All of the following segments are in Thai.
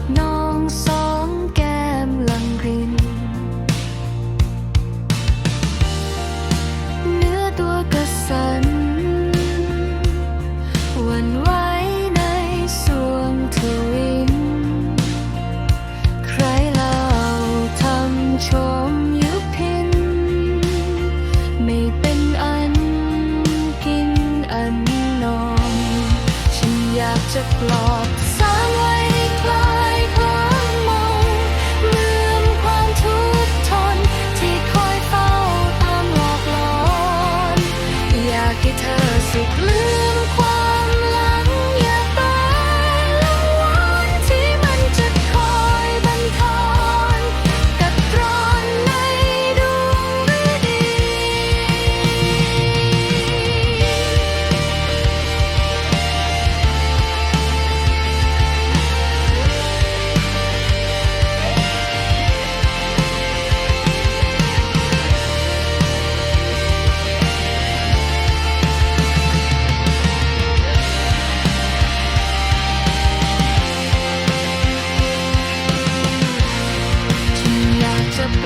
บนองสองแก้มลังริน เนื้อตัวกระสันวันไหวในสวงทวิน ใครเล่าทำชมยุพิน ไม่เป็นอันกินอันนอน ฉันอยากจะปลอบ ธอสิกลือ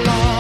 long.